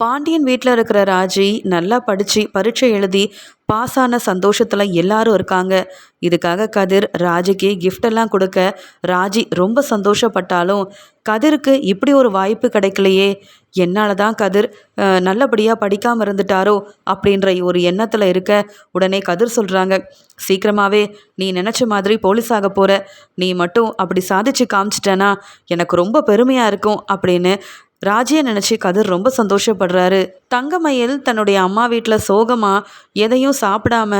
பாண்டியன் வீட்டில் இருக்கிற ராஜி நல்லா படித்து பரீட்சை எழுதி பாஸ் ஆன சந்தோஷத்தில் எல்லாரும் இருக்காங்க. இதுக்காக கதிர் ராஜிக்கு கிஃப்டெல்லாம் கொடுக்க ராஜி ரொம்ப சந்தோஷப்பட்டாலும் கதிருக்கு இப்படி ஒரு வாய்ப்பு கிடைக்கலையே. என்னால் தான் கதிர் நல்லபடியாக படிக்காமல் இருந்துட்டாரோ அப்படின்ற ஒரு எண்ணத்தில் இருக்க உடனே கதிர் சொல்கிறாங்க சீக்கிரமாகவே நீ நினச்ச மாதிரி போலீஸ் ஆக போகிற நீ மட்டும் அப்படி சாதிச்சு காமிச்சிட்டேன்னா எனக்கு ரொம்ப பெருமையாக இருக்கும் அப்படின்னு ராஜியை நினச்சி கதிர் ரொம்ப சந்தோஷப்படுறாரு. தங்கமயில் தன்னுடைய அம்மா வீட்டில் சோகமாக எதையும் சாப்பிடாம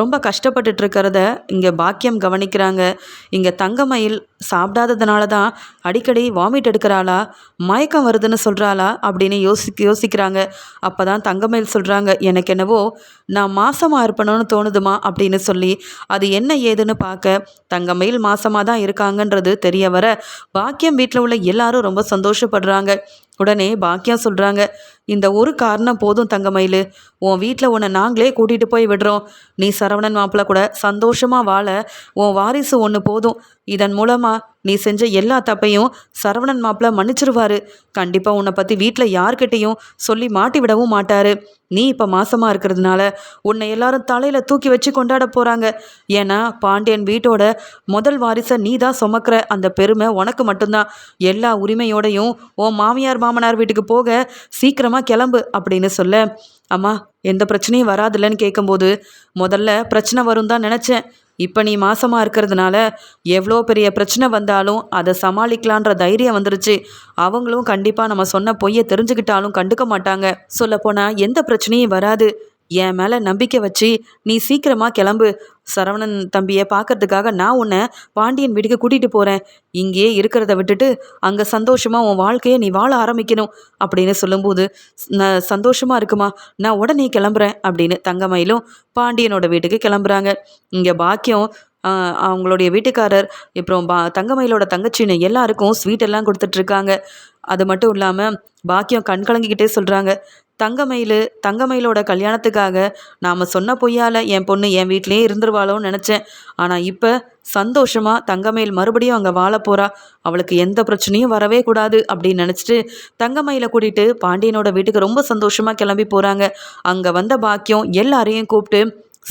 ரொம்ப கஷ்டப்பட்டுட்டு இருக்கிறத இங்கே பாக்கியம் கவனிக்கிறாங்க. இங்கே தங்கமயில் சாப்பிடாததுனால தான் அடிக்கடி வாமிட் எடுக்கிறாளா மயக்கம் வருதுன்னு சொல்கிறாளா அப்படின்னு யோசிக்க யோசிக்கிறாங்க. அப்போ தான் தங்கமயில் சொல்கிறாங்க எனக்கு என்னவோ நான் மாசமாக இருப்பணும்னு தோணுதுமா? அப்படின்னு சொல்லி அது என்ன ஏதுன்னு பார்க்க தங்கமயில் மாசமாக தான் இருக்காங்கன்றது தெரிய வர பாக்கியம் வீட்டில் உள்ள எல்லாரும் ரொம்ப சந்தோஷப்படுறாங்க. உடனே பாக்கியம் சொல்கிறாங்க இந்த ஒரு காரணம் போதும் தங்கமயில். உன் வீட்டில் உன்னை நாங்களே கூட்டிகிட்டு போய் விடுறோம். நீ சரவணன் மாப்பிள்ள கூட சந்தோஷமாக வாழ உன் வாரிசு ஒன்று போதும். இதன் மூலமாக நீ செஞ்ச எல்லா தப்பையும் சரவணன் மாப்பிள மன்னிச்சிருவாரு. கண்டிப்பாக உன்னை பற்றி வீட்டில் யார்கிட்டையும் சொல்லி மாட்டி விடவும் மாட்டாரு. நீ இப்போ மாசமாக இருக்கிறதுனால உன்னை எல்லாரும் தலையில் தூக்கி வச்சு கொண்டாட போகிறாங்க ஏன்னா பாண்டியன் வீட்டோட முதல் வாரிசை நீ தான் சுமக்கிற அந்த பெருமை உனக்கு மட்டும்தான். எல்லா உரிமையோடையும் உன் மாமியார் மாமனார் வீட்டுக்கு போக சீக்கிரமாக கிளம்பு அப்படின்னு சொல்ல அம்மா எந்த பிரச்சனையும் வராதுல்லன்னு கேட்கும்போது முதல்ல பிரச்சனை வரும் தான் நினச்சேன். இப்போ நீ மாசமாக இருக்கிறதுனால எவ்வளோ பெரிய பிரச்சனை வந்தாலும் அதை சமாளிக்கலான்ற தைரியம் வந்துருச்சு. அவங்களும் கண்டிப்பாக நம்ம சொன்ன பொய்யை தெரிஞ்சுக்கிட்டாலும் கண்டுக்க மாட்டாங்க. சொல்லப்போனால் எந்த பிரச்சனையும் வராது. என் மேலே நம்பிக்கை வச்சு நீ சீக்கிரமாக கிளம்பு. சரவணன் தம்பியை பார்க்கறதுக்காக நான் உன்னை பாண்டியன் வீட்டுக்கு கூட்டிகிட்டு போகிறேன் இங்கேயே இருக்கிறத விட்டுட்டு அங்கே சந்தோஷமாக உன் வாழ்க்கையை நீ வாழ ஆரம்பிக்கணும் அப்படின்னு சொல்லும்போது நான் சந்தோஷமாக இருக்குமா? நான் உடனே கிளம்புறேன் அப்படின்னு தங்கமயிலும் பாண்டியனோட வீட்டுக்கு கிளம்புறாங்க. இங்கே பாக்கியம் அவங்களுடைய வீட்டுக்காரர் அப்புறம் பா தங்கமயிலோட தங்கச்சின்னு எல்லாருக்கும் ஸ்வீட் எல்லாம் கொடுத்துட்ருக்காங்க அது மட்டும் இல்லாமல் பாக்கியம் கண் கலங்கிக்கிட்டே சொல்கிறாங்க தங்கமயில் தங்கமயிலோட கல்யாணத்துக்காக நாம் சொன்ன பொய்யால் என் பொண்ணு என் வீட்லேயே இருந்துருவாளோன்னு நினச்சேன். ஆனால் இப்போ சந்தோஷமாக தங்கமயில் மறுபடியும் அங்கே வாழ போகிறா அவளுக்கு எந்த பிரச்சனையும் வரவே கூடாது அப்படின்னு நினச்சிட்டு தங்கமயிலை கூட்டிகிட்டு பாண்டியனோட வீட்டுக்கு ரொம்ப சந்தோஷமாக கிளம்பி போகிறாங்க அங்கே வந்த பாக்கியம் எல்லாரையும் கூப்பிட்டு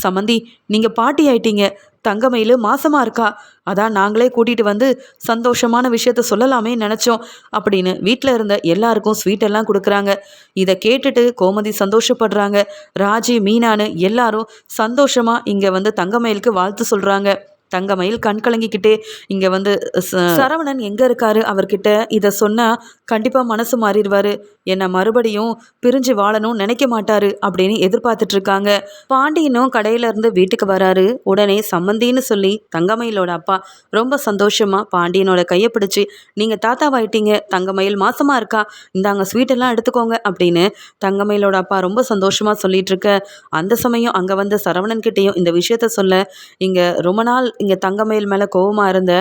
சமந்தி நீங்கள் பாட்டி ஆயிட்டீங்க. தங்கமயில் மாசமா இருக்கா? அதான் நாங்களே கூட்டிகிட்டு வந்து சந்தோஷமான விஷயத்த சொல்லலாமே நினச்சோம் அப்படின்னு வீட்டில் இருந்த எல்லாருக்கும் ஸ்வீட் எல்லாம் கொடுக்குறாங்க. இதை கேட்டுட்டு கோமதி சந்தோஷப்படுறாங்க. ராஜி மீனானு எல்லாரும் சந்தோஷமாக இங்கே வந்து தங்கமயிலுக்கு வாழ்த்து சொல்கிறாங்க தங்கமயில் கண் கலங்கிக்கிட்டே இங்கே வந்து ச- சரவணன் எங்கே இருக்காரு? அவர்கிட்ட இதை சொன்னால் கண்டிப்பாக மனசு மாறிடுவாரு. என்னை மறுபடியும் பிரிஞ்சு வாழணும்னு நினைக்க மாட்டாரு அப்படின்னு எதிர்பார்த்துட்டு இருக்காங்க. பாண்டியனும் கடையில இருந்து வீட்டுக்கு வராரு. உடனே சம்மந்தின்னு சொல்லி தங்கமயிலோட அப்பா ரொம்ப சந்தோஷமா பாண்டியனோட கையை பிடிச்சி நீங்கள் தாத்தாவாயிட்டீங்க தங்கமயில் மாசமா இருக்கா? இந்தாங்க ஸ்வீட் எல்லாம் எடுத்துக்கோங்க. அப்படின்னு தங்கமயிலோட அப்பா ரொம்ப சந்தோஷமா சொல்லிட்டு இருக்க அந்த சமயம் அங்கே வந்த சரவணன் கிட்டேயும் இந்த விஷயத்த சொல்ல இங்கே ரொம்ப நாள் இங்கே தங்கமயில் மேலே கோபமாக இருந்த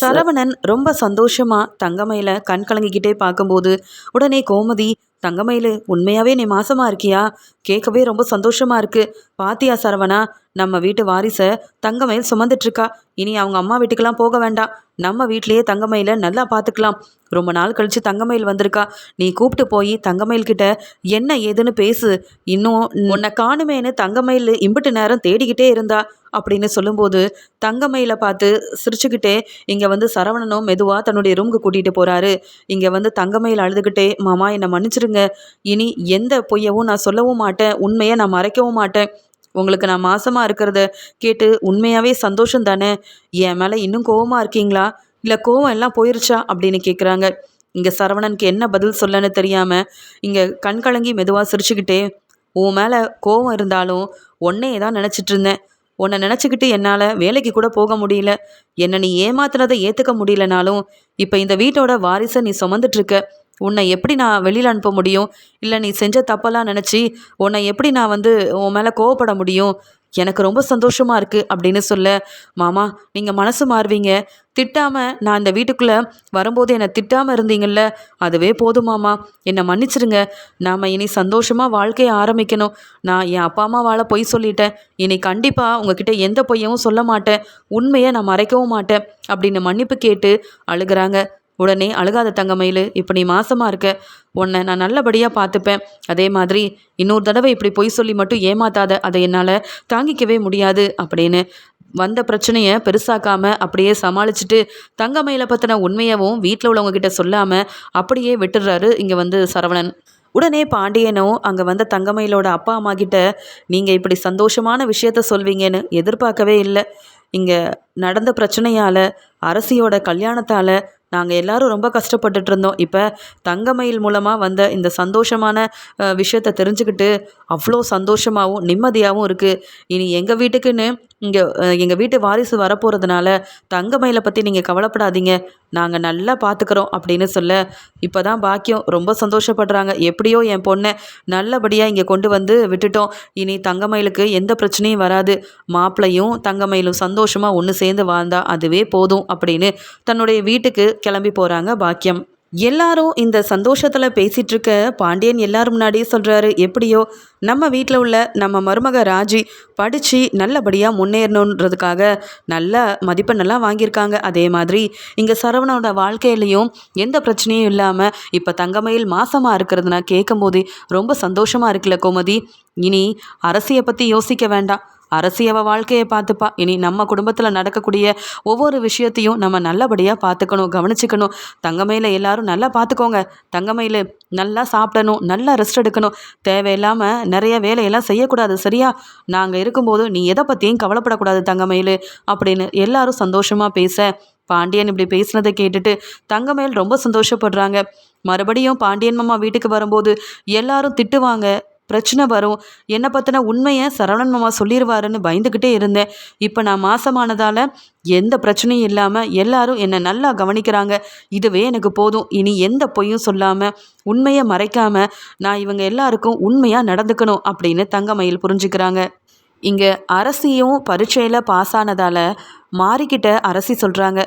சரவணன் ரொம்ப சந்தோஷமாக தங்கமயில கண் கலங்கிக்கிட்டே பார்க்கும்போது உடனே கோமதி தங்கமயிலு உண்மையாவே நீ மாசமா இருக்கியா? கேட்கவே ரொம்ப சந்தோஷமா இருக்கு. பாத்தியா சரவணா நம்ம வீட்டு வாரிசை தங்கமயில் சுமந்துட்டு இருக்கா இனி அவங்க அம்மா வீட்டுக்கெல்லாம் போக வேண்டாம். நம்ம வீட்லயே தங்கமயில நல்லா பார்த்துக்கலாம் ரொம்ப நாள் கழிச்சு தங்கமயில் வந்திருக்கா. நீ கூப்பிட்டு போய் தங்கமயில் கிட்ட என்ன ஏதுன்னு பேசு. இன்னும் உன்னை காணுமேன்னு தங்கமயில் இம்பிட்டு நேரம் தேடிக்கிட்டே இருந்தா அப்படின்னு சொல்லும்போது தங்கமயிலை பார்த்து சிரிச்சுக்கிட்டே இங்கே வந்து சரவணனும் மெதுவாக தன்னுடைய ரூமுக்கு கூட்டிகிட்டு போகிறாரு இங்கே வந்து தங்கமயில் அழுதுகிட்டே மாமா என்னை மன்னிச்சிடுங்க இனி எந்த பொய்யவும் நான் சொல்லவும் மாட்டேன். உண்மையை நான் மறைக்கவும் மாட்டேன். உங்களுக்கு நான் மாசமா இருக்கிறத கேட்டு உண்மையாகவே சந்தோஷம் தானே? என் மேலே இன்னும் கோவமா இருக்கீங்களா? இல்லை கோவம் எல்லாம் போயிருச்சா? அப்படின்னு கேட்குறாங்க இங்கே சரவணனுக்கு என்ன பதில் சொல்லன்னு தெரியாமல் இங்கே கண் கலங்கி மெதுவாக சிரிச்சுக்கிட்டே உன் மேலே கோவம் இருந்தாலும் ஒன்னையே தான் நினச்சிட்டு இருந்தேன். உன்னை நினச்சிக்கிட்டு என்னால் வேலைக்கு கூட போக முடியல. என்னை நீ ஏமாத்துனதை ஏற்றுக்க முடியலனாலும் இப்போ இந்த வீட்டோட வாரிசை நீ சுமந்துட்டுருக்க உன்னை எப்படி நான் வெளியில் அனுப்ப முடியும்? இல்லை நீ செஞ்ச தப்பெல்லாம் நினச்சி உன்னை எப்படி நான் வந்து உன் மேலே கோவப்பட முடியும்? எனக்கு ரொம்ப சந்தோஷமாக இருக்குது அப்படின்னு சொல்ல மாமா நீங்கள் மனசு மாறுவீங்க. திட்டாமல் நான் இந்த வீட்டுக்குள்ளே வரும்போது என்னை திட்டாமல் இருந்தீங்கள்ல அதுவே போதும் மாமா. என்னை மன்னிச்சிடுங்க நாம் இனி சந்தோஷமாக வாழ்க்கையை ஆரம்பிக்கணும். நான் என் அப்பா அம்மா வாழ பொய் சொல்லிட்டேன். இனி கண்டிப்பாக உங்ககிட்ட எந்த பொய்யவும் சொல்ல மாட்டேன். உண்மையை நான் மறைக்கவும் மாட்டேன். அப்படின்னு மன்னிப்பு கேட்டு அழுகிறாங்க. உடனே அழுகாத தங்கமயில் இப்போ நீ மாசமாக இருக்க. உன்னை நான் நல்லபடியாக பார்த்துப்பேன். அதே மாதிரி இன்னொரு தடவை இப்படி பொய் சொல்லி மட்டும் ஏமாத்தாத. அதை என்னால் தாங்கிக்கவே முடியாது அப்படின்னு வந்த பிரச்சனையை பெருசாக்காம அப்படியே சமாளிச்சுட்டு தங்கமயில பற்றின உண்மையவும் வீட்டில் உள்ளவங்க கிட்ட சொல்லாமல் அப்படியே விட்டுடுறாரு இங்கே வந்து சரவணன். உடனே பாண்டியனும் அங்கே வந்த தங்கமயிலோட அப்பா அம்மா கிட்ட நீங்கள் இப்படி சந்தோஷமான விஷயத்த சொல்வீங்கன்னு எதிர்பார்க்கவே இல்லை. இங்கே நடந்த பிரச்சனையால் அரசியோட கல்யாணத்தால் நாங்கள் எல்லாரும் ரொம்ப கஷ்டப்பட்டுட்டு இருந்தோம். இப்போ தங்கமயில் மூலமாக வந்த இந்த சந்தோஷமான விஷயத்த தெரிஞ்சுக்கிட்டு அவ்வளோ சந்தோஷமாகவும் நிம்மதியாகவும் இருக்குது இனி எங்கள் வீட்டுக்குன்னு இங்கே எங்கள் வீட்டு வாரிசு வரப்போகிறதுனால தங்கமயிலை பற்றி நீங்கள் கவலைப்படாதீங்க. நாங்கள் நல்லா பார்த்துக்குறோம் அப்படின்னு சொல்ல இப்போ தான் பாக்கியம் ரொம்ப சந்தோஷப்படுறாங்க. எப்படியோ என் பொண்ணை நல்லபடியாக இங்கே கொண்டு வந்து விட்டுட்டோம். இனி தங்கமயிலுக்கு எந்த பிரச்சனையும் வராது. மாப்பிளையும் தங்கமயிலும் சந்தோஷமாக ஒன்று சேர்ந்து வாழ்ந்தா அதுவே போதும் அப்படின்னு தன்னுடைய வீட்டுக்கு கிளம்பி போகிறாங்க பாக்கியம். எல்லாரும் இந்த சந்தோஷத்தில் பேசிகிட்டு இருக்க பாண்டியன் எல்லாரும் முன்னாடியே சொல்கிறாரு எப்படியோ நம்ம வீட்டில் உள்ள நம்ம மருமக ராஜி படித்து நல்லபடியாக முன்னேறணுன்றதுக்காக நல்ல மதிப்பெண்ணெல்லாம் வாங்கியிருக்காங்க. அதே மாதிரி இங்கே சரவணனோட வாழ்க்கையிலையும் எந்த பிரச்சனையும் இல்லாமல் இப்போ தங்கமயில் மாசமாக இருக்கிறது நான் கேட்கும்போது ரொம்ப சந்தோஷமாக இருக்குல்ல கோமதி. இனி அரசியை பற்றி யோசிக்க வேண்டாம். அரசி அவ வாழ்க்கையை பார்த்துப்பா. இனி நம்ம குடும்பத்தில் நடக்கக்கூடிய ஒவ்வொரு விஷயத்தையும் நம்ம நல்லபடியாக பார்த்துக்கணும் கவனிச்சுக்கணும். தங்கமையில் எல்லாரும் நல்லா பார்த்துக்கோங்க. தங்கமையில் நல்லா சாப்பிடணும் நல்லா ரெஸ்ட் எடுக்கணும். தேவையில்லாமல் நிறைய வேலையெல்லாம் செய்யக்கூடாது சரியா? நாங்கள் இருக்கும்போது நீ எதை பற்றியும் கவலைப்படக்கூடாது தங்கமயில் அப்படின்னு எல்லாரும் சந்தோஷமாக பேச பாண்டியன் இப்படி பேசினதை கேட்டுட்டு தங்கமயில் ரொம்ப சந்தோஷப்படுறாங்க. மறுபடியும் பாண்டியன் மாமா வீட்டுக்கு வரும்போது எல்லாரும் திட்டுவாங்க. பிரச்சனை வரும். என்னை பற்றின உண்மையை சரவணன் மாமா சொல்லிடுவாருன்னு பயந்துக்கிட்டே இருந்தேன். இப்போ நான் மாசமானதால் எந்த பிரச்சனையும் இல்லாமல் எல்லாரும் என்னை நல்லா கவனிக்கிறாங்க. இதுவே எனக்கு போதும். இனி எந்த பொய்யும் சொல்லாமல் உண்மையை மறைக்காமல் நான் இவங்க எல்லாருக்கும் உண்மையாக நடந்துக்கணும் அப்படின்னு தங்கமயில் புரிஞ்சுக்கிறாங்க. இங்கே அரசியும் பரீட்சையில் பாஸ் ஆனதால் மாறிக்கிட்ட அரசி சொல்கிறாங்க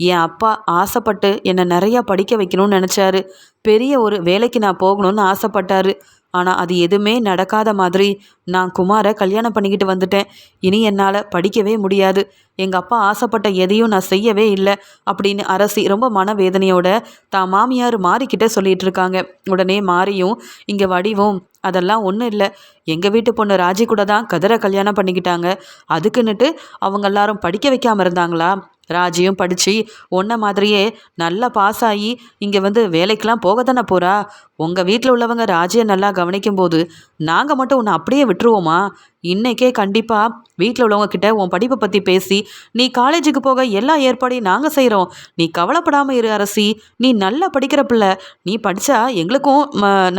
என் அப்பா ஆசைப்பட்டு என்னை நிறையா படிக்க வைக்கணும்னு நினச்சாரு. பெரிய ஒரு வேலைக்கு நான் போகணும்னு ஆசைப்பட்டாரு. ஆனால் அது எதுவுமே நடக்காத மாதிரி நான் குமாரை கல்யாணம் பண்ணிக்கிட்டு வந்துட்டேன். இனி என்னால் படிக்கவே முடியாது. எங்கள் அப்பா ஆசைப்பட்ட எதையும் நான் செய்யவே இல்லை அப்படின்னு அரசி ரொம்ப மனவேதனையோட தான் மாமியார் மாறிக்கிட்ட சொல்லிட்டு இருக்காங்க. உடனே மாறியும் இங்கே வடிவும் அதெல்லாம் ஒன்றும் இல்லை. எங்கள் வீட்டு பொண்ணு ராஜி கூட தான் கதிரை கல்யாணம் பண்ணிக்கிட்டாங்க. அதுக்குன்னுட்டு அவங்க எல்லாரும் படிக்க வைக்காமல் இருந்தாங்களா? ராஜியும் படித்து ஒன்றை மாதிரியே நல்லா பாஸ் ஆகி இங்கே வந்து வேலைக்கெலாம் போக தானே போகிறா உங்கள் வீட்டில் உள்ளவங்க ராஜியை நல்லா கவனிக்கும் போது நாங்கள் மட்டும் உன்னை அப்படியே விட்டுருவோமா? இன்னைக்கே கண்டிப்பாக வீட்டில் உள்ளவங்கக்கிட்ட உன் படிப்பை பற்றி பேசி நீ காலேஜுக்கு போக எல்லா ஏற்பாடையும் நாங்கள் செய்கிறோம் நீ கவலைப்படாமல் இரு அரசி. நீ நல்லா படிக்கிற பிள்ளை. நீ படித்தா எங்களுக்கும்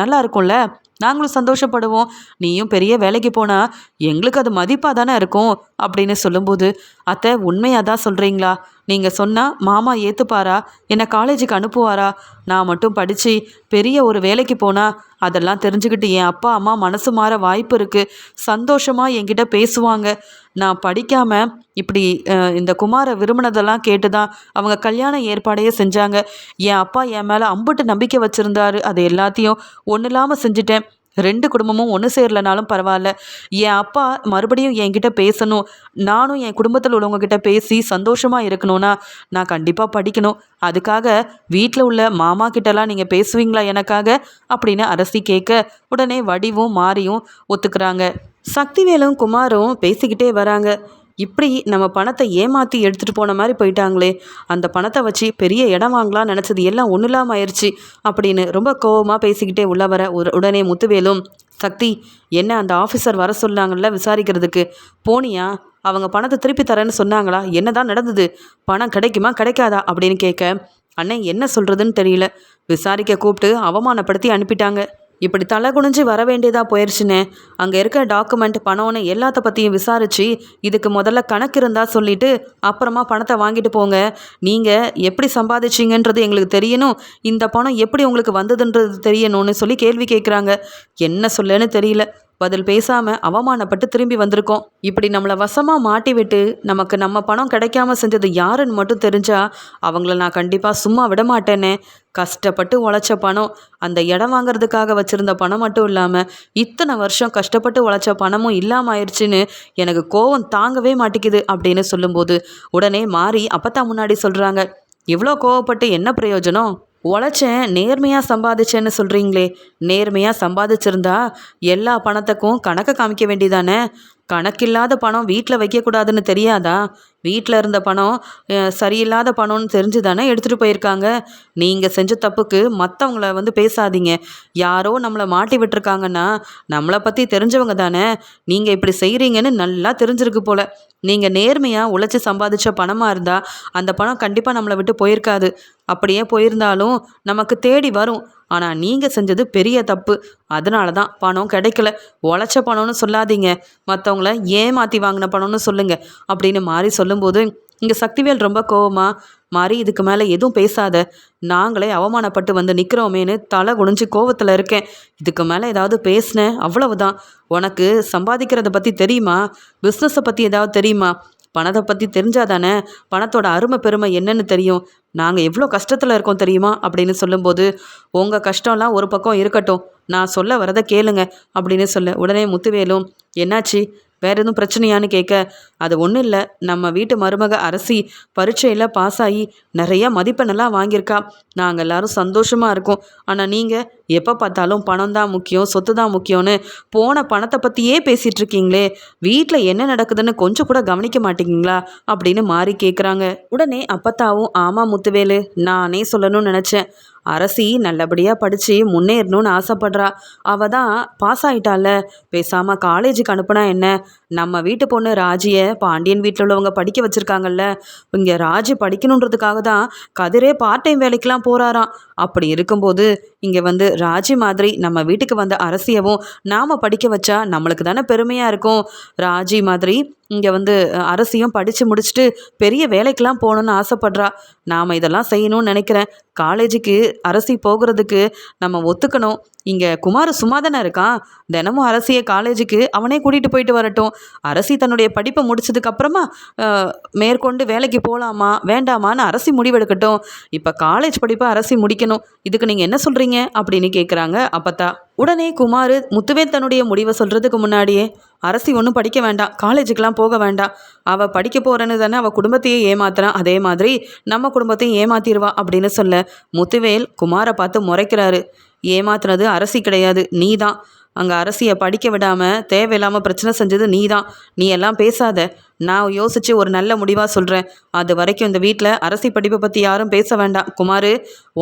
நல்லா இருக்கும்ல? நாங்களும் சந்தோஷப்படுவோம். நீயும் பெரிய வேலைக்கு போனால் எங்களுக்கு அது மதிப்பாக தானே இருக்கும் அப்படின்னு சொல்லும்போது அத்தை உண்மையாக தான் சொல்கிறீங்களா நீங்கள் சொன்னால் மாமா ஏற்றுப்பாரா என்னை காலேஜுக்கு அனுப்புவாரா? நான் மட்டும் படித்து பெரிய ஒரு வேலைக்கு போனால் அதெல்லாம் தெரிஞ்சுக்கிட்டு என் அப்பா அம்மா மனசு மாற வாய்ப்பு இருக்குது சந்தோஷமாக என்கிட்ட பேசுவாங்க. நான் படிக்காமல் இப்படி இந்த குமாரை விரும்பினதெல்லாம் கேட்டு தான் அவங்க கல்யாண ஏற்பாடையே செஞ்சாங்க. என் அப்பா என் மேலே அம்புட்டு நம்பிக்கை வச்சுருந்தாரு. அது எல்லாத்தையும் ஒன்றும் இல்லாமல் செஞ்சுட்டேன். ரெண்டு குடும்பமும் ஒன்று சேரலனாலும் பரவாயில்ல. என் அப்பா மறுபடியும் என்கிட்ட பேசணும். நானும் என் குடும்பத்தில் உள்ளவங்கக்கிட்ட பேசி சந்தோஷமாக இருக்கணும்னா நான் கண்டிப்பாக படிக்கணும். அதுக்காக வீட்டில் உள்ள மாமா கிட்டலாம் நீங்கள் பேசுவீங்களா எனக்காக? அப்படின்னு அரசி கேட்க உடனே வடிவும் மாறியும் ஒத்துக்கிறாங்க. சக்திவேலும் குமாரும் பேசிக்கிட்டே வராங்க. இப்படி நம்ம பணத்தை ஏமாற்றி எடுத்துகிட்டு போன மாதிரி போயிட்டாங்களே. அந்த பணத்தை வச்சு பெரிய இடம் வாங்கலாம் நினச்சது எல்லாம் ஒன்றும் இல்லாமல் ஆயிடுச்சு அப்படின்னு ரொம்ப கோவமாக பேசிக்கிட்டே உள்ள வர உடனே முத்துவேலும் சக்தி என்ன அந்த ஆஃபீஸர் வர சொன்னாங்கல்ல விசாரிக்கிறதுக்கு? போனியா? அவங்க பணத்தை திருப்பி தரேன்னு சொன்னாங்களா? என்னதான் நடந்தது? பணம் கிடைக்குமா கிடைக்காதா? அப்படின்னு கேட்க அண்ணன் என்ன சொல்கிறதுன்னு தெரியல. விசாரிக்க கூப்பிட்டு அவமானப்படுத்தி அனுப்பிட்டாங்க. இப்படி தலை குனிஞ்சு வர வேண்டியதாக போயிடுச்சுனே அங்கே இருக்க டாக்குமெண்ட் பணம்னு எல்லாத்த பற்றியும் விசாரித்து இதுக்கு முதல்ல கணக்கு இருந்தால் சொல்லிட்டு அப்புறமா பணத்தை வாங்கிட்டு போங்க. நீங்கள் எப்படி சம்பாதிச்சிங்கன்றது எங்களுக்கு தெரியணும். இந்த பணம் எப்படி உங்களுக்கு வந்ததுன்றது தெரியணும்னு சொல்லி கேள்வி கேட்குறாங்க என்ன சொல்லன்னு தெரியல. பதில் பேசாமல் அவமானப்பட்டு திரும்பி வந்திருக்கோம். இப்படி நம்மளை வசமாக மாட்டி விட்டு நமக்கு நம்ம பணம் கிடைக்காம செஞ்சது யாருன்னு மட்டும் தெரிஞ்சா அவங்கள நான் கண்டிப்பாக சும்மா விட மாட்டேனே. கஷ்டப்பட்டு உழைச்ச பணம் அந்த இடம் வாங்குறதுக்காக வச்சுருந்த பணம் மட்டும் இல்லாமல் இத்தனை வருஷம் கஷ்டப்பட்டு உழைச்ச பணமும் இல்லாமல் ஆயிடுச்சுன்னு எனக்கு கோவம் தாங்கவே மாட்டேங்குது அப்படின்னு சொல்லும்போது உடனே மாறி அப்பத்தான் முன்னாடி சொல்கிறாங்க இவ்வளோ கோவப்பட்டு என்ன பிரயோஜனம்? உழைச்சேன் நேர்மையாக சம்பாதிச்சேன்னு சொல்கிறீங்களே நேர்மையாக சம்பாதிச்சிருந்தா எல்லா பணத்துக்கும் கணக்கை காமிக்க வேண்டியதானே? கணக்கில்லாத பணம் வீட்டில் வைக்கக்கூடாதுன்னு தெரியாதா? வீட்டில் இருந்த பணம் சரியில்லாத பணம்னு தெரிஞ்சு தானே எடுத்துகிட்டு போயிருக்காங்க. நீங்கள் செஞ்ச தப்புக்கு மற்றவங்கள வந்து பேசாதீங்க. யாரோ நம்மளை மாட்டி விட்டுருக்காங்கன்னா நம்மளை பற்றி தெரிஞ்சவங்க தானே. நீங்கள் இப்படி செய்கிறீங்கன்னு நல்லா தெரிஞ்சிருக்கு போல. நீங்கள் நேர்மையாக உழைச்சி சம்பாதிச்ச பணமாக இருந்தால் அந்த பணம் கண்டிப்பாக நம்மளை விட்டு போயிருக்காது. அப்படியே போயிருந்தாலும் நமக்கு தேடி வரும். ஆனால் நீங்கள் செஞ்சது பெரிய தப்பு. அதனால தான் பணம் கிடைக்கல. உழைச்ச பணம்னு சொல்லாதீங்க. மற்றவங்கள ஏமாற்றி வாங்கின பணம்னு சொல்லுங்கள் அப்படின்னு மாறி சொல்லும்போது இங்கே சக்திவேல் ரொம்ப கோவமா மாறி இதுக்கு மேலே எதுவும் பேசாத. நாங்களே அவமானப்பட்டு வந்து நிற்கிறோமேன்னு தலை குனிஞ்சு கோவத்தில் இருக்கேன். இதுக்கு மேலே ஏதாவது பேசினேன் அவ்வளவுதான். உனக்கு சம்பாதிக்கிறத பற்றி தெரியுமா? பிஸ்னஸை பற்றி ஏதாவது தெரியுமா? பணத்தை பற்றி தெரிஞ்சாதானே பணத்தோட அருமை பெருமை என்னன்னு தெரியும். நாங்கள் எவ்வளோ கஷ்டத்தில் இருக்கோம் தெரியுமா? அப்படின்னு சொல்லும்போது உங்கள் கஷ்டம்லாம் ஒரு பக்கம் இருக்கட்டும். நான் சொல்ல வரதை கேளுங்க. அப்படின்னு சொல்ல உடனே முத்துவேலும் என்னாச்சு? வேற எதுவும் பிரச்சனையான்னு கேட்க அது ஒன்றும் இல்லை. நம்ம வீட்டு மருமக அரசி பரீட்சையில் பாஸ் ஆகி நிறைய மதிப்பெண்ணெல்லாம் வாங்கியிருக்கா. நாங்கள் எல்லாரும் சந்தோஷமாக இருக்கோம். ஆனால் நீங்கள் எப்போ பார்த்தாலும் பணம் தான் முக்கியம் சொத்து தான் முக்கியம்னு போன பணத்தை பற்றியே பேசிகிட்டு இருக்கீங்களே. வீட்டில் என்ன நடக்குதுன்னு கொஞ்சம் கூட கவனிக்க மாட்டீங்களா? அப்படின்னு மாறி கேட்குறாங்க உடனே அப்பத்தாவும் ஆமாம் முத்துவேலு. நானே சொல்லணும்னு நினச்சேன். அரசி நல்லபடியாக படித்து முன்னேறணும்னு ஆசைப்படுறா. அவள் தான் பாஸ் ஆகிட்டால பேசாமல் காலேஜுக்கு அனுப்புனா என்ன? நம்ம வீட்டு பொண்ணு ராஜியை பாண்டியன் வீட்டில் உள்ளவங்க படிக்க வச்சுருக்காங்கல்ல. இங்கே ராஜி படிக்கணுன்றதுக்காக தான் கதிரே பார்ட் டைம் வேலைக்கெலாம் போகிறாராம் அப்படி இருக்கும்போது இங்கே வந்து ராஜி மாதிரி நம்ம வீட்டுக்கு வந்த அரசியவும் நாம் படிக்க வச்சா நம்மளுக்கு தானே பெருமையாக இருக்கும். ராஜி மாதிரி இங்கே வந்து அரசியும் படித்து முடிச்சுட்டு பெரிய வேலைக்கெலாம் போகணுன்னு ஆசைப்படுறா. நாம் இதெல்லாம் செய்யணும்னு நினைக்கிறேன். காலேஜுக்கு அரசி போகிறதுக்கு நம்ம ஒத்துக்கணும். இங்கே குமார் சும்மா தானே இருக்கான் தினமும் அரசியை காலேஜுக்கு அவனே கூட்டிகிட்டு போயிட்டு வரட்டும். அரசி தன்னுடைய படிப்பை முடிச்சதுக்கப்புறமா மேற்கொண்டு வேலைக்கு போகலாமா வேண்டாமான்னு அரசி முடிவெடுக்கட்டும். இப்போ காலேஜ் படிப்பை அரசி முடிக்கணும். இதுக்கு நீங்கள் என்ன சொல்கிறீங்க அப்படின்னு கேட்குறாங்க அப்பத்தா. உடனே குமார் முத்துவே தன்னுடைய முடிவை சொல்கிறதுக்கு முன்னாடியே அரசி ஒன்றும் படிக்க வேண்டாம். காலேஜுக்கெலாம் போக வேண்டாம். அவள் படிக்க போகிறேன்னு தானே அவள் குடும்பத்தையே ஏமாத்துறான் அதே மாதிரி நம்ம குடும்பத்தையும் ஏமாத்திடுவா அப்படின்னு சொல்ல முத்துவேல் குமாரை பார்த்து முறைக்கிறாரு. ஏமாத்துனது அரசி கிடையாது. நீ தான். அங்கே அரசியை படிக்க விடாமல் தேவையில்லாமல் பிரச்சனை செஞ்சது நீ தான். நீ எல்லாம் பேசாத. நான் யோசித்து ஒரு நல்ல முடிவாக சொல்கிறேன் அது வரைக்கும் இந்த வீட்டில் அரசி படிப்பை பற்றி யாரும் பேச வேண்டாம். குமார்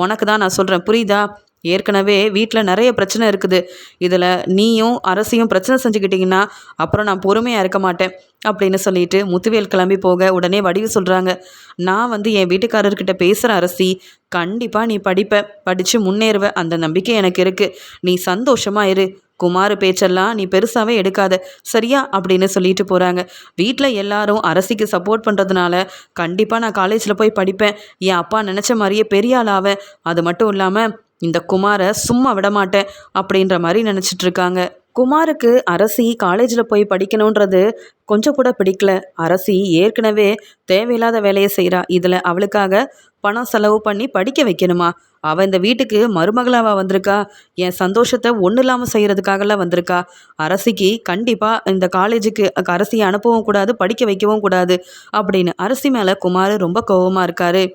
உனக்கு தான் நான் சொல்கிறேன் புரியுதா? ஏற்கனவே வீட்டில் நிறைய பிரச்சனை இருக்குது. இதில் நீயும் அரசியும் பிரச்சனை செஞ்சுக்கிட்டிங்கன்னா அப்புறம் நான் பொறுமையாக இருக்க மாட்டேன் அப்படின்னு சொல்லிட்டு முத்துவேல் கிளம்பி போக உடனே வடிவு சொல்கிறாங்க நான் வந்து என் வீட்டுக்காரர்கிட்ட பேசுகிற அரசி கண்டிப்பாக நீ படிப்ப படித்து முன்னேறுவ அந்த நம்பிக்கை எனக்கு இருக்குது நீ சந்தோஷமாக இரு. குமார் பேச்செல்லாம் நீ பெருசாகவே எடுக்காத. சரியா? அப்படின்னு சொல்லிட்டு போகிறாங்க வீட்டில் எல்லாரும் அரசிக்கு சப்போர்ட் பண்ணுறதுனால கண்டிப்பாக நான் காலேஜில் போய் படிப்பேன். என் அப்பா நினச்ச மாதிரியே பெரிய ஆளாவேன் அது மட்டும் இல்லாமல் இந்த குமாரை சும்மா விடமாட்டேன் அப்படின்ற மாதிரி நினச்சிட்டு இருக்காங்க குமாருக்கு அரசி காலேஜில் போய் படிக்கணுன்றது கொஞ்சம் கூட பிடிக்கல. அரசி ஏற்கனவே தேவையில்லாத வேலையை செய்கிறா இதில் அவளுக்காக பணம் செலவு பண்ணி படிக்க வைக்கணுமா? அவள் இந்த வீட்டுக்கு மருமகளாவா வந்திருக்கா? என் சந்தோஷத்தை ஒன்றும் இல்லாமல் செய்கிறதுக்காகலாம் வந்திருக்கா? அரசிக்கு கண்டிப்பாக இந்த காலேஜுக்கு அரசியை அனுப்பவும் கூடாது படிக்க வைக்கவும் கூடாது அப்படின்னு அரசி மேலே குமார் ரொம்ப கோவமாக இருக்காரு.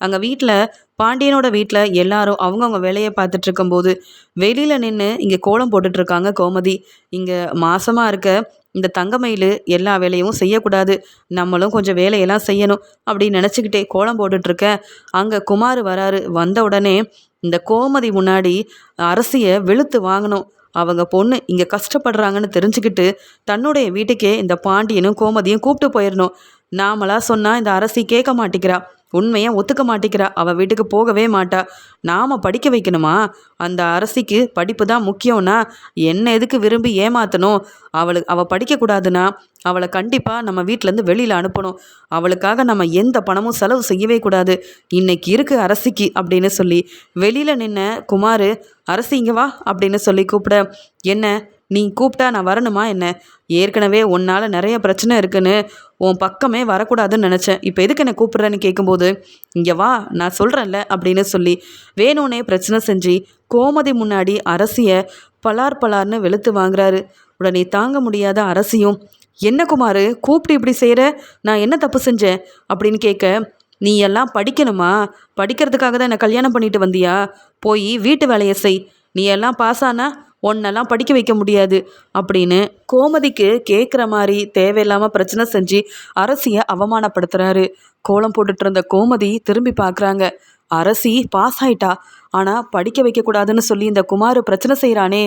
அங்கே வீட்டில் பாண்டியனோட வீட்டில் எல்லாரும் அவங்கவுங்க வேலையை பார்த்துட்டு இருக்கும்போது வெளியில் நின்று இங்கே கோலம் போட்டுட்டு இருக்காங்க கோமதி. இங்கே மாசமாக இருக்க இந்த தங்கமயில் எல்லா வேலையும் செய்யக்கூடாது. நம்மளும் கொஞ்சம் வேலையெல்லாம் செய்யணும் அப்படின்னு நினச்சிக்கிட்டே கோலம் போட்டுட்ருக்க. அங்கே குமார் வராரு வந்த உடனே இந்த கோமதி முன்னாடி அரசியை வெளுத்து வாங்கணும். அவங்க பொண்ணு இங்கே கஷ்டப்படுறாங்கன்னு தெரிஞ்சுக்கிட்டு தன்னுடைய வீட்டுக்கே இந்த பாண்டியனும் கோமதியும் கூப்பிட்டு போயிடணும் நாமளா சொன்னால் இந்த அரசி கேட்க மாட்டேங்கிறா உண்மையை ஒத்துக்க மாட்டேங்கிறா. அவள் வீட்டுக்கு போகவே மாட்டா. நாம் படிக்க வைக்கணுமா? அந்த அரசிக்கு படிப்பு தான் முக்கியம்னா என்ன எதுக்கு விரும்பி ஏமாற்றணும் அவளுக்கு அவள் படிக்கக்கூடாதுன்னா அவளை கண்டிப்பாக நம்ம வீட்டிலேருந்து வெளியில் அனுப்பணும். அவளுக்காக நம்ம எந்த பணமும் செலவு செய்யவே கூடாது. இன்னைக்கு இருக்கு அரசிக்கு அப்படின்னு சொல்லி வெளியில் நின்ன குமார் அரசி இங்கே வா அப்படின்னு சொல்லி கூப்பிட என்ன? நீ கூப்பிட்டா நான் வரணுமா என்ன? ஏற்கனவே உன்னால் நிறைய பிரச்சனை இருக்குன்னு உன் பக்கமே வரக்கூடாதுன்னு நினச்சேன். இப்போ எதுக்கு என்னை கூப்பிட்றேன்னு கேட்கும்போது இங்கே வா நான் சொல்கிறேன்ல அப்படின்னு சொல்லி வேணும்னே பிரச்சனை செஞ்சு கோமதி முன்னாடி அரசியை பலார் பலார்னு வெளுத்து வாங்குறாரு. உடனே தாங்க முடியாத அரசியும் என்ன குமார் கூப்பிட்டு இப்படி செய்கிற நான் என்ன தப்பு செஞ்சேன்? அப்படின்னு கேட்க நீ எல்லாம் படிக்கணுமா? படிக்கிறதுக்காக தான் என்னை கல்யாணம் பண்ணிட்டு வந்தியா? போய் வீட்டு வேலையை செய். நீ எல்லாம் பாஸ் ஆனால் ஒன்னெல்லாம் படிக்க வைக்க முடியாது அப்படின்னு கோமதிக்கு கேட்குற மாதிரி தேவையில்லாமல் பிரச்சனை செஞ்சு அரசியை அவமானப்படுத்துறாரு. கோலம் போட்டுட்டு இருந்த கோமதி திரும்பி பார்க்குறாங்க அரசி பாஸ் ஆயிட்டா? ஆனால் படிக்க வைக்கக்கூடாதுன்னு சொல்லி இந்த குமார் பிரச்சனை செய்கிறானே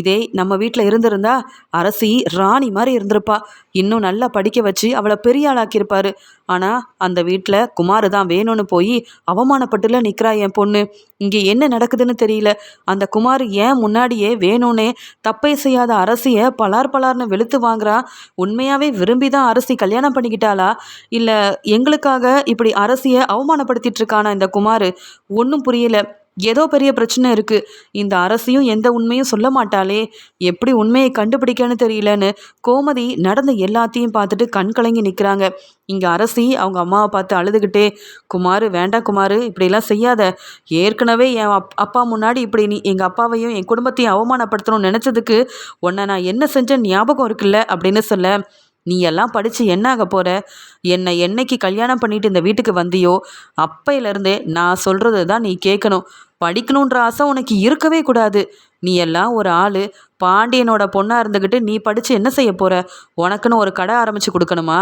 இதே நம்ம வீட்டில் இருந்திருந்தா அரசி ராணி மாதிரி இருந்திருப்பா. இன்னும் நல்லா படிக்க வச்சு அவளை பெரிய ஆளாக்கியிருப்பாரு. ஆனால் அந்த வீட்டில் குமார் தான் வேணும்னு போய் அவமானப்பட்டுல நிற்கிறா என் பொண்ணு. இங்கே என்ன நடக்குதுன்னு தெரியல. அந்த குமார் ஏன் முன்னாடியே வேணும்னே தப்பை செய்யாத அரசியை பலார் பலார்னு வெளுத்து வாங்குறா. உண்மையாகவே விரும்பி தான் அரசி கல்யாணம் பண்ணிக்கிட்டாளா? இல்லை எங்களுக்காக இப்படி அரசியை அவமானப்படுத்திட்டு இருக்கானா இந்த குமார்? ஒன்றும் புரியல. ஏதோ பெரிய பிரச்சனை இருக்கு. இந்த அரசியும் எந்த உண்மையும் சொல்ல மாட்டாளே. எப்படி உண்மையை கண்டுபிடிக்கன்னு தெரியலன்னு கோமதி நடந்த எல்லாத்தையும் பார்த்துட்டு கண் கலங்கி நிற்கிறாங்க இங்கே அரசி அவங்க அம்மாவை பார்த்து அழுதுகிட்டே குமார் வேண்டாம் குமார் இப்படிலாம் செய்யாத. ஏற்கனவே என் அப் அப்பா முன்னாடி இப்படி நீ எங்கள் அப்பாவையும் என் குடும்பத்தையும் அவமானப்படுத்தணும்னு நினச்சதுக்கு உன்னை நான் என்ன செஞ்சேன் ஞாபகம் இருக்குல்ல? அப்படின்னு சொல்ல நீ எல்லாம் படித்து என்ன ஆக போகிற என்னை என்னைக்கு கல்யாணம் பண்ணிட்டு இந்த வீட்டுக்கு வந்தியோ? அப்பையிலேருந்தே நான் சொல்கிறது தான் நீ கேட்கணும் படிக்கணுன்ற ஆசை உனக்கு இருக்கவே கூடாது. நீ எல்லாம் ஒரு ஆள். பாண்டியனோட பொண்ணாக இருந்துக்கிட்டு நீ படித்து என்ன செய்ய போகிற உனக்குன்னு ஒரு கடை ஆரம்பித்து கொடுக்கணுமா?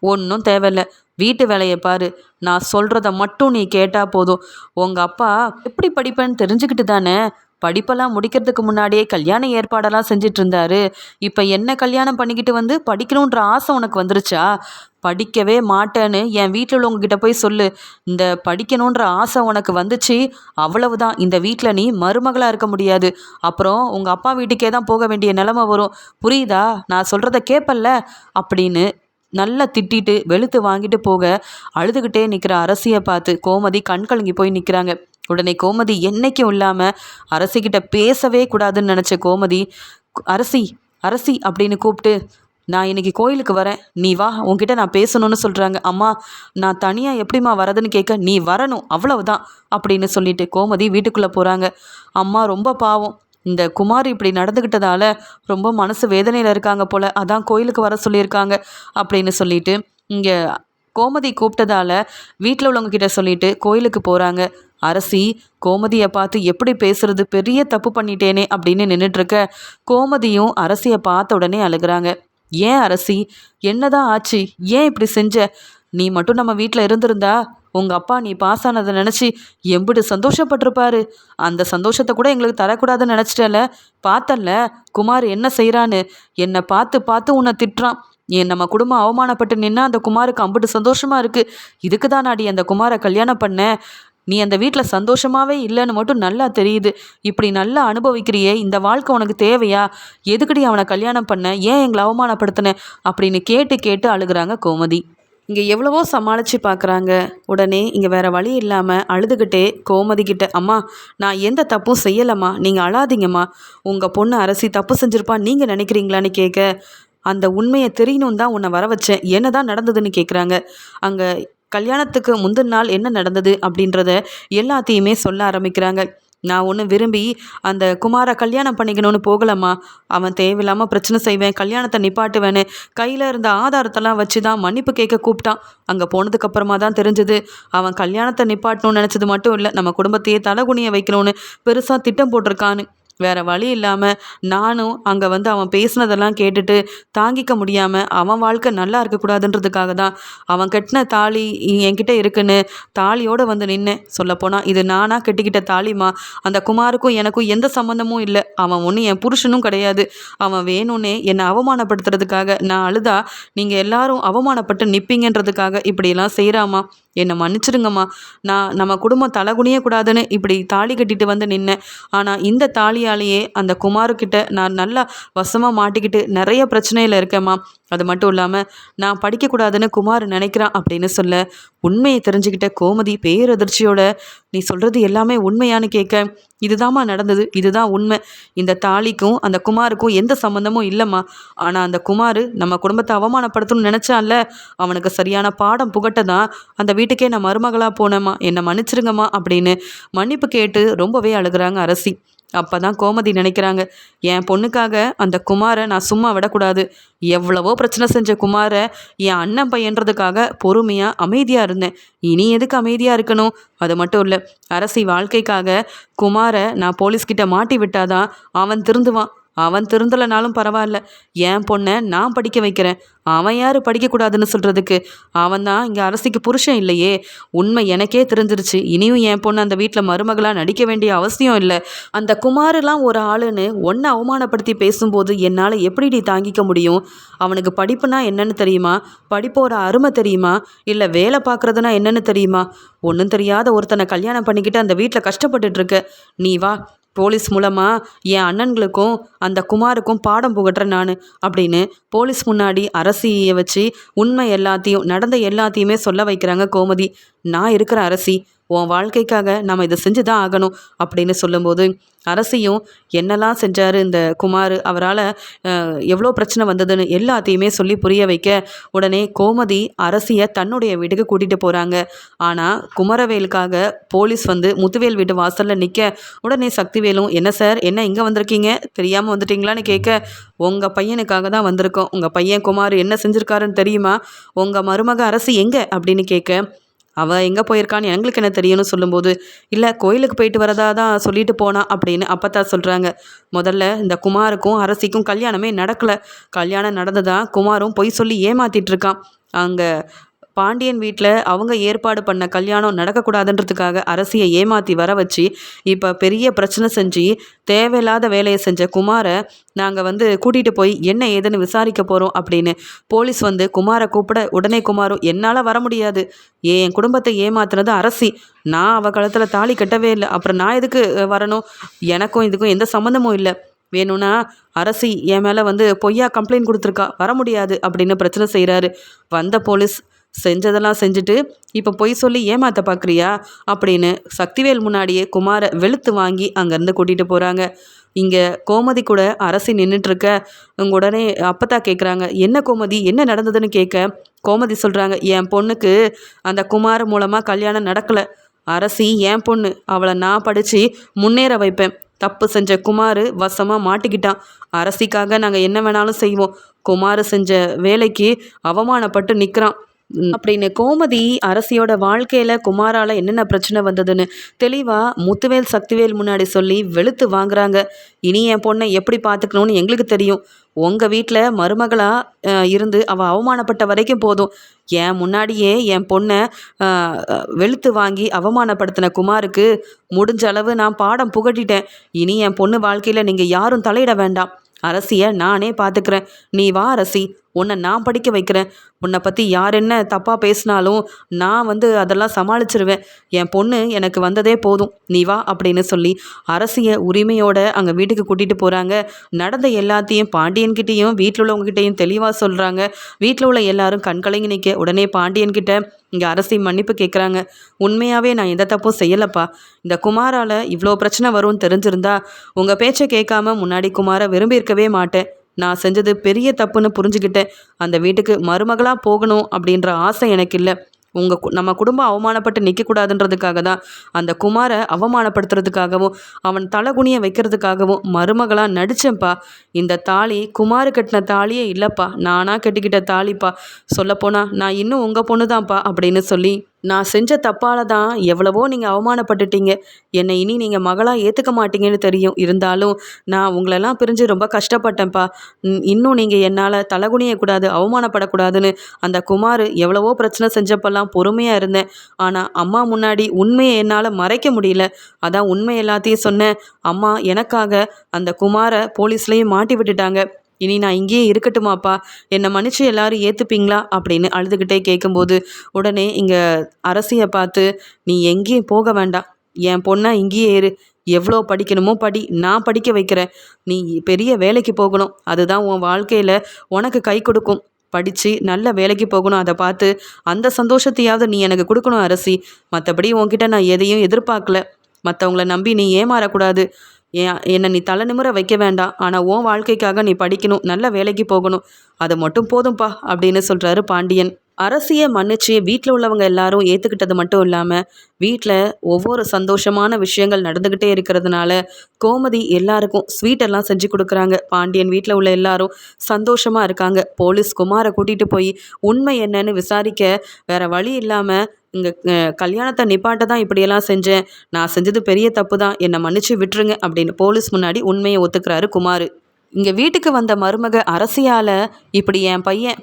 ஒன்றும் தேவையில்ல. வீட்டு வேலையை பாரு. நான் சொல்கிறத மட்டும் நீ கேட்டால் போதும். உங்கள் அப்பா எப்படி படிப்பேன்னு தெரிஞ்சுக்கிட்டு தானே? படிப்பெல்லாம் முடிக்கிறதுக்கு முன்னாடியே கல்யாண ஏற்பாடெல்லாம் செஞ்சிட்டு இருந்தாரு இப்போ என்ன கல்யாணம் பண்ணிக்கிட்டு வந்து படிக்கணுன்ற ஆசை உனக்கு வந்துருச்சா? படிக்கவே மாட்டேன்னு என் வீட்டில் உள்ளவங்ககிட்ட போய் சொல்லு. இந்த படிக்கணுன்ற ஆசை உனக்கு வந்துச்சு அவ்வளவுதான். இந்த வீட்டில் நீ மருமகளாக இருக்க முடியாது. அப்புறம் உங்கள் அப்பா வீட்டுக்கே தான் போக வேண்டிய நிலமை வரும். புரியுதா? நான் சொல்கிறத கேட்பல்ல அப்படின்னு நல்லா திட்டிட்டு வெளுத்து வாங்கிட்டு போக அழுதுகிட்டே நிற்கிற அரசியை பார்த்து கோமதி கண் கலங்கி போய் நிற்கிறாங்க உடனே கோமதி என்றைக்கும் இல்லாமல் அரசிக்கிட்ட பேசவே கூடாதுன்னு நினச்ச கோமதி அரசி அரசி அப்படின்னு கூப்பிட்டு நான் இன்னைக்கு கோயிலுக்கு வரேன். நீ வா உன்கிட்ட நான் பேசணும்னு சொல்கிறாங்க அம்மா நான் தனியாக எப்படிம்மா வரதுன்னு கேட்க நீ வரணும் அவ்வளவுதான் அப்படின்னு சொல்லிட்டு கோமதி வீட்டுக்குள்ளே போகிறாங்க அம்மா ரொம்ப பாவம். இந்த குமார் இப்படி நடந்துக்கிட்டதால ரொம்ப மனசு வேதனையில் இருக்காங்க போல். அதான் கோயிலுக்கு வர சொல்லியிருக்காங்க அப்படின்னு சொல்லிட்டு இங்கே கோமதி கூப்பிட்டதால வீட்டில் உள்ளவங்க கிட்ட சொல்லிட்டு கோயிலுக்கு போகிறாங்க அரசி கோமதியை பார்த்து எப்படி பேசுறது? பெரிய தப்பு பண்ணிட்டேனே அப்படின்னு நின்றுட்டுருக்க கோமதியும் அரசியை பார்த்த உடனே அழுகிறாங்க. ஏன் அரசி? என்னதான் ஆச்சு? ஏன் இப்படி செஞ்ச? நீ மட்டும் நம்ம வீட்டில் இருந்திருந்தா உங்கள் அப்பா நீ பாஸ் ஆனதை நினச்சி எம்பிடு சந்தோஷப்பட்டிருப்பாரு. அந்த சந்தோஷத்தை கூட எங்களுக்கு தரக்கூடாதுன்னு நினச்சிட்டல பார்த்தல்ல குமார் என்ன செய்கிறான்னு என்னை பார்த்து பார்த்து உன்னை திட்டுறான். நம்ம குடும்பம் அவமானப்பட்டு நின்னா அந்த குமாருக்கு அம்பிட்டு சந்தோஷமா இருக்கு. இதுக்கு தான் நாடி அந்த குமாரை கல்யாணம் பண்ண. நீ அந்த வீட்டில் சந்தோஷமாவே இல்லைன்னு மட்டும் நல்லா தெரியுது. இப்படி நல்லா அனுபவிக்கிறியே இந்த வாழ்க்கை உனக்கு தேவையா? எதுக்கடி அவனை கல்யாணம் பண்ண? ஏன் எங்களை அவமானப்படுத்தின? அப்படின்னு கேட்டு கேட்டு அழுகிறாங்க கோமதி. இங்கே எவ்வளவோ சமாளித்து பார்க்குறாங்க உடனே இங்கே வேறு வழி இல்லாமல் அழுதுகிட்டே கோமதி கிட்ட அம்மா நான் எந்த தப்பும் செய்யலைம்மா. நீங்கள் அழாதீங்கம்மா. உங்கள் பொண்ணு அரசி தப்பு செஞ்சுருப்பா. நீங்கள் நினைக்கிறீங்களான்னு கேட்க அந்த உண்மையை தெரியணும் தான் உன்னை வர வச்சேன் என்ன தான் நடந்ததுன்னு கேட்குறாங்க அங்கே கல்யாணத்துக்கு முந்தின நாள் என்ன நடந்தது அப்படின்றத எல்லாத்தையுமே சொல்ல ஆரம்பிக்கிறாங்க. நான் ஒன்று விரும்பி அந்த குமாரை கல்யாணம் பண்ணிக்கணும்னு போகலம்மா. அவன் தேவையில்லாமல் பிரச்சனை செய்வேன் கல்யாணத்தை நிப்பாட்டுவேன்னு கையில் இருந்த ஆதாரத்தெல்லாம் வச்சு தான் மன்னிப்பு கேட்க கூப்பிட்டான். அங்கே போனதுக்கப்புறமா தான் தெரிஞ்சது அவன் கல்யாணத்தை நிப்பாட்டணும்னு நினச்சது மட்டும் இல்லை நம்ம குடும்பத்தையே தலகுனிய வைக்கணும்னு பெருசாக திட்டம் போட்டிருக்கான்னு. வேற வழி இல்லாமல் நானும் அங்கே வந்து அவன் பேசினதெல்லாம் கேட்டுட்டு தாங்கிக்க முடியாமல் அவன் வாழ்க்கை நல்லா இருக்கக்கூடாதுன்றதுக்காக தான் அவன் கட்டின தாலி என்கிட்ட இருக்குன்னு தாலியோடு வந்து நின்னேன் சொல்லப்போனால் இது நானாக கட்டிக்கிட்ட தாலிமா அந்த குமாருக்கும் எனக்கும் எந்த சம்மந்தமும் இல்லை. அவன் ஒன்றும் என் புருஷனும் கிடையாது. அவன் வேணும்னே என்னை அவமானப்படுத்துறதுக்காக நான் அழுதா நீங்கள் எல்லாரும் அவமானப்பட்டு நிற்பீங்கன்றதுக்காக இப்படியெல்லாம் செய்கிறாமா என்னை மன்னிச்சிடுங்கம்மா நான் நம்ம குடும்பம் தலைகுனிய கூடாதுன்னு இப்படி தாலி கட்டிட்டு வந்து நின்னேன். ஆனால் இந்த தாலியாலேயே அந்த குமாருக்கிட்ட நான் நல்லா வசமாக மாட்டிக்கிட்டு நிறைய பிரச்சனையில் இருக்கேம்மா. அது மட்டும் இல்லாமல் நான் படிக்கக்கூடாதுன்னு குமார் நினைக்கிறான் அப்படின்னு சொல்ல உண்மையை தெரிஞ்சுக்கிட்ட கோமதி பேரதிர்ச்சியோட நீ சொல்கிறது எல்லாமே உண்மையான்னு கேட்க இதுதாம்மா நடந்தது இதுதான் உண்மை. இந்த தாலிக்கும் அந்த குமாருக்கும் எந்த சம்மந்தமும் இல்லைம்மா. ஆனால் அந்த குமார் நம்ம குடும்பத்தை அவமானப்படுத்தணும்னு நினச்சான்ல அவனுக்கு சரியான பாடம் புகட்ட தான் அந்த வீட்டுக்கே நான் மருமகளாக போனேம்மா. என்னை மன்னிச்சிருங்கம்மா அப்படின்னு மன்னிப்பு கேட்டு ரொம்பவே அழுகிறாங்க அரசி. அப்போ தான் கோமதி நினைக்கிறாங்க என் பொண்ணுக்காக அந்த குமாரை நான் சும்மா விடக்கூடாது. எவ்வளவோ பிரச்சனை செஞ்ச குமாரை என் அண்ணன் பையன்றதுக்காக பொறுமையாக அமைதியாக இருந்தேன். இனி எதுக்கு அமைதியாக இருக்கணும்? அது மட்டும் இல்லை அரசி வாழ்க்கைக்காக குமாரை நான் போலீஸ்கிட்ட மாட்டி விட்டாதான் அவன் திருந்துவான். அவன் திருந்தலைனாலும் பரவாயில்ல. என் பொண்ணை நான் படிக்க வைக்கிறேன். அவன் யார் படிக்கக்கூடாதுன்னு சொல்கிறதுக்கு அவன் தான் இங்கே அரசிக்கு புருஷன் இல்லையே. உண்மை எனக்கே தெரிஞ்சிருச்சு. இனியும் என் பொண்ணு அந்த வீட்டில் மருமகளாக நடிக்க வேண்டிய அவசியம் இல்லை. அந்த குமாரெலாம் ஒரு ஆளுன்னு ஒன்றை அவமானப்படுத்தி பேசும்போது என்னால் எப்படி நீ தாங்கிக்க முடியும்? அவனுக்கு படிப்புனா என்னன்னு தெரியுமா? படிப்போட அருமை தெரியுமா? இல்லை வேலை பார்க்குறதுனா என்னன்னு தெரியுமா? ஒன்றும் தெரியாத ஒருத்தனை கல்யாணம் பண்ணிக்கிட்டு அந்த வீட்டில் கஷ்டப்பட்டுட்ருக்க நீ வா போலீஸ் மூலமாக என் அண்ணன்களுக்கும் அந்த குமாருக்கும் பாடம் புகட்டுறேன் நான் அப்படின்னு போலீஸ் முன்னாடி அரசியை வச்சு உண்மை எல்லாத்தையும் நடந்த எல்லாத்தையுமே சொல்ல வைக்கிறாங்க கோமதி. நான் இருக்கிற அரசி உன் வாழ்க்கைக்காக நம்ம இதை செஞ்சு தான் ஆகணும் அப்படின்னு சொல்லும்போது அரசியும் என்னெல்லாம் செஞ்சார் இந்த குமார்? அவரால் எவ்வளோ பிரச்சனை வந்ததுன்னு எல்லாத்தையுமே சொல்லி புரிய வைக்க உடனே கோமதி அரசியை தன்னுடைய வீட்டுக்கு கூட்டிகிட்டு போகிறாங்க ஆனால் குமரவேலுக்காக போலீஸ் வந்து முத்துவேல் வீட்டு வாசலில் நிற்க உடனே சக்திவேலும் என்ன சார்? என்ன இங்கே வந்திருக்கீங்க? தெரியாமல் வந்துட்டீங்களான்னு கேட்க உங்கள் பையனுக்காக தான் வந்திருக்கோம். உங்கள் பையன் குமார் என்ன செஞ்சுருக்காருன்னு தெரியுமா? உங்கள் மருமக அரசு எங்கே? அப்படின்னு கேட்க அவள் எங்கே போயிருக்கான்னு எங்களுக்கு என்ன தெரியும்னு சொல்லும்போது இல்லை கோயிலுக்கு போயிட்டு வரதா தான் சொல்லிட்டு போனா அப்படின்னு அப்பத்தா சொல்கிறாங்க முதல்ல இந்த குமாருக்கும் அரசிக்கும் கல்யாணமே நடக்கலை. கல்யாணம் நடந்ததான் குமாரும் பொய் சொல்லி ஏமாத்திட்டு இருக்கான். அங்கே பாண்டியன் வீட்டில் அவங்க ஏற்பாடு பண்ண கல்யாணம் நடக்கக்கூடாதுன்றதுக்காக அரசியை ஏமாற்றி வர வச்சு இப்போ பெரிய பிரச்சனை செஞ்சு தேவையில்லாத வேலையை செஞ்ச குமாரை நாங்கள் வந்து கூட்டிகிட்டு போய் என்ன ஏதுன்னு விசாரிக்க போகிறோம் அப்படின்னு போலீஸ் வந்து குமாரை கூப்பிட உடனே குமாரும் என்னால் வர முடியாது. என் குடும்பத்தை ஏமாத்துனது அரசி. நான் அவள் காலத்தில் தாலி கட்டவே இல்லை. அப்புறம் நான் எதுக்கு வரணும்? எனக்கும் இதுக்கும் எந்த சம்மந்தமும் இல்லை. வேணும்னா அரசி என் மேலே வந்து பொய்யா கம்ப்ளைண்ட் கொடுத்துருக்கா. வர முடியாது அப்படின்னு பிரச்சனை செய்கிறாரு வந்த போலீஸ் செஞ்சதெல்லாம் செஞ்சுட்டு இப்போ பொய் சொல்லி ஏமாத்த பார்க்குறியா அப்படின்னு சக்திவேல் முன்னாடியே குமாரை வெளுத்து வாங்கி அங்கேருந்து கூட்டிகிட்டு போகிறாங்க இங்கே கோமதி கூட அரசி நின்றுட்டுருக்க உங்க உடனே அப்பத்தா கேட்குறாங்க என்ன கோமதி? என்ன நடந்ததுன்னு கேட்க கோமதி சொல்கிறாங்க என் பொண்ணுக்கு அந்த குமார் மூலமாக கல்யாணம் நடக்கலை. அரசி என் பொண்ணு அவளை நான் படித்து முன்னேற வைப்பேன். தப்பு செஞ்ச குமார் வசமாக மாட்டிக்கிட்டான். அரசிக்காக நாங்கள் என்ன வேணாலும் செய்வோம். குமார் செஞ்ச வேலைக்கு அவமானப்பட்டு நிற்கிறான் அப்படின்னு கோமதி அரசியோட வாழ்க்கையில் குமாரால் என்னென்ன பிரச்சனை வந்ததுன்னு தெளிவாக முத்துவேல் சக்திவேல் முன்னாடி சொல்லி வெளுத்து வாங்குறாங்க. இனி என் பொண்ணை எப்படி பார்த்துக்கணும்னு எங்களுக்கு தெரியும். உங்கள் வீட்டில் மருமகளாக இருந்து அவள் அவமானப்பட்ட வரைக்கும் போதும். என் முன்னாடியே என் பொண்ணை வெளுத்து வாங்கி அவமானப்படுத்தின குமாருக்கு முடிஞ்ச அளவு நான் பாடம் புகட்டிட்டேன். இனி என் பொண்ணு வாழ்க்கையில் நீங்கள் யாரும் தலையிட வேண்டாம். அரசியை நானே பார்த்துக்கிறேன் நீ வா அரசி. உன்னை நான் படிக்க வைக்கிறேன். உன்னை பற்றி யார் என்ன தப்பாக பேசினாலும் நான் வந்து அதெல்லாம் சமாளிச்சிருவேன். என் பொண்ணு எனக்கு வந்ததே போதும். நீ வா அப்படின்னு சொல்லி அரசிய உரிமையோட அங்கே வீட்டுக்கு கூட்டிகிட்டு போகிறாங்க நடந்த எல்லாத்தையும் பாண்டியன்கிட்டேயும் வீட்டில் உள்ளவங்ககிட்டையும் தெளிவாக சொல்கிறாங்க வீட்டில் உள்ள எல்லாரும் கண்கலங்கி நிற்க உடனே பாண்டியன்கிட்ட இங்கே அரசி மன்னிப்பு கேட்குறாங்க உண்மையாகவே நான் எந்த தப்பும் செய்யலப்பா. இந்த குமாரால் இவ்வளோ பிரச்சனை வரும்னு தெரிஞ்சிருந்தா உங்கள் பேச்சை கேட்காம முன்னாடி குமாரை விரும்பியிருக்கவே மாட்டேன். நான் செஞ்சது பெரிய தப்புன்னு புரிஞ்சுக்கிட்டேன். அந்த வீட்டுக்கு மருமகளாக போகணும் அப்படின்ற ஆசை எனக்கு இல்லை உங்கள் நம்ம குடும்பம் அவமானப்பட்டு நிற்கக்கூடாதுன்றதுக்காக தான் அந்த குமாரை அவமானப்படுத்துறதுக்காகவும் அவன் தலைகுனியை வைக்கிறதுக்காகவும் மருமகளாக நடித்தேன்ப்பா இந்த தாலி குமார் கட்டின தாலியே இல்லைப்பா. நானாக கட்டிக்கிட்ட தாலிப்பா. சொல்லப்போனால் நான் இன்னும் உங்கள் பொண்ணு தான்ப்பா அப்படின்னு சொல்லி நான் செஞ்ச தப்பால் தான் எவ்வளவோ நீங்கள் அவமானப்பட்டுட்டீங்க. என்னை இனி நீங்கள் மகளாக ஏற்றுக்க மாட்டீங்கன்னு தெரியும். இருந்தாலும் நான் உங்களெல்லாம் பிரிஞ்சு ரொம்ப கஷ்டப்பட்டேன்ப்பா. இன்னும் நீங்கள் என்னால் தலைகுனியக்கூடாது அவமானப்படக்கூடாதுன்னு அந்த குமார் எவ்வளவோ பிரச்சனை செஞ்சப்பெல்லாம் பொறுமையாக இருந்தேன். ஆனால் அம்மா முன்னாடி உண்மையை என்னால் மறைக்க முடியல. அதான் உண்மை எல்லாத்தையும் சொன்னேன். அம்மா எனக்காக அந்த குமாரை போலீஸ்லேயும் மாட்டி விட்டுட்டாங்க. இனி நான் இங்கேயே இருக்கட்டுமாப்பா? என்னை மன்னிச்சு எல்லாரும் ஏற்றுப்பீங்களா அப்படின்னு அழுதுகிட்டே கேட்கும்போது உடனே இங்கே அரசியை பார்த்து நீ எங்கேயும் போக வேண்டாம். என் பொண்ணா இங்கேயே ஏறு எவ்வளோ படிக்கணுமோ படி. நான் படிக்க வைக்கிறேன். நீ பெரிய வேலைக்கு போகணும். அதுதான் உன் வாழ்க்கையில் உனக்கு கை கொடுக்கும். படித்து நல்ல வேலைக்கு போகணும். அதை பார்த்து அந்த சந்தோஷத்தையாவது நீ எனக்கு கொடுக்கணும் அரசி. மற்றபடி உன்கிட்ட நான் எதையும் எதிர்பார்க்கல. மற்றவங்கள நம்பி நீ ஏமாறக்கூடாது. ஏன் என்னை நீ தலை நிமிர வைக்க வேண்டாம். ஆனால் உன் வாழ்க்கைக்காக நீ படிக்கணும் நல்ல வேலைக்கு போகணும். அது மட்டும் போதும்ப்பா அப்படின்னு சொல்கிறாரு பாண்டியன். அரசியை மன்னிச்சு வீட்டில் உள்ளவங்க எல்லாரும் ஏற்றுக்கிட்டது மட்டும் இல்லாமல் வீட்டில் ஒவ்வொரு சந்தோஷமான விஷயங்கள் நடந்துக்கிட்டே இருக்கிறதுனால கோமதி எல்லாருக்கும் ஸ்வீட் எல்லாம் செஞ்சு கொடுக்குறாங்க. பாண்டியன் வீட்டில் உள்ள எல்லாரும் சந்தோஷமாக இருக்காங்க. போலீஸ் குமாரை கூட்டிகிட்டு போய் உண்மை என்னன்னு விசாரிக்க வேற வழி இல்லாமல் இங்கே கல்யாணத்தை நிப்பாட்ட தான் இப்படியெல்லாம் செஞ்சேன். நான் செஞ்சது பெரிய தப்பு தான் என்னை மன்னிச்சு விட்டுருங்க அப்படின்னு போலீஸ் முன்னாடி உண்மையை ஒத்துக்கிறாரு குமார். இங்கே வீட்டுக்கு வந்த மருமக அரசியால் இப்படி என் பையன்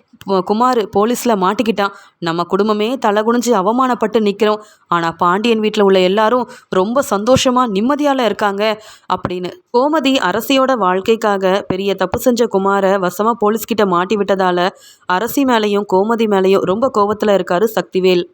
குமார் போலீஸில் மாட்டிக்கிட்டான். நம்ம குடும்பமே தலகுனிஞ்சு அவமானப்பட்டு நிற்கிறோம் ஆனால் பாண்டியன் வீட்டில் உள்ள எல்லாரும் ரொம்ப சந்தோஷமாக நிம்மதியால் இருக்காங்க அப்படின்னு கோமதி அரசியோட வாழ்க்கைக்காக பெரிய தப்பு செஞ்ச குமாரை வசமாக போலீஸ்கிட்ட மாட்டி விட்டதால் அரசி மேலேயும் கோமதி மேலேயும் ரொம்ப கோபத்தில் இருக்காரு சக்திவேல்.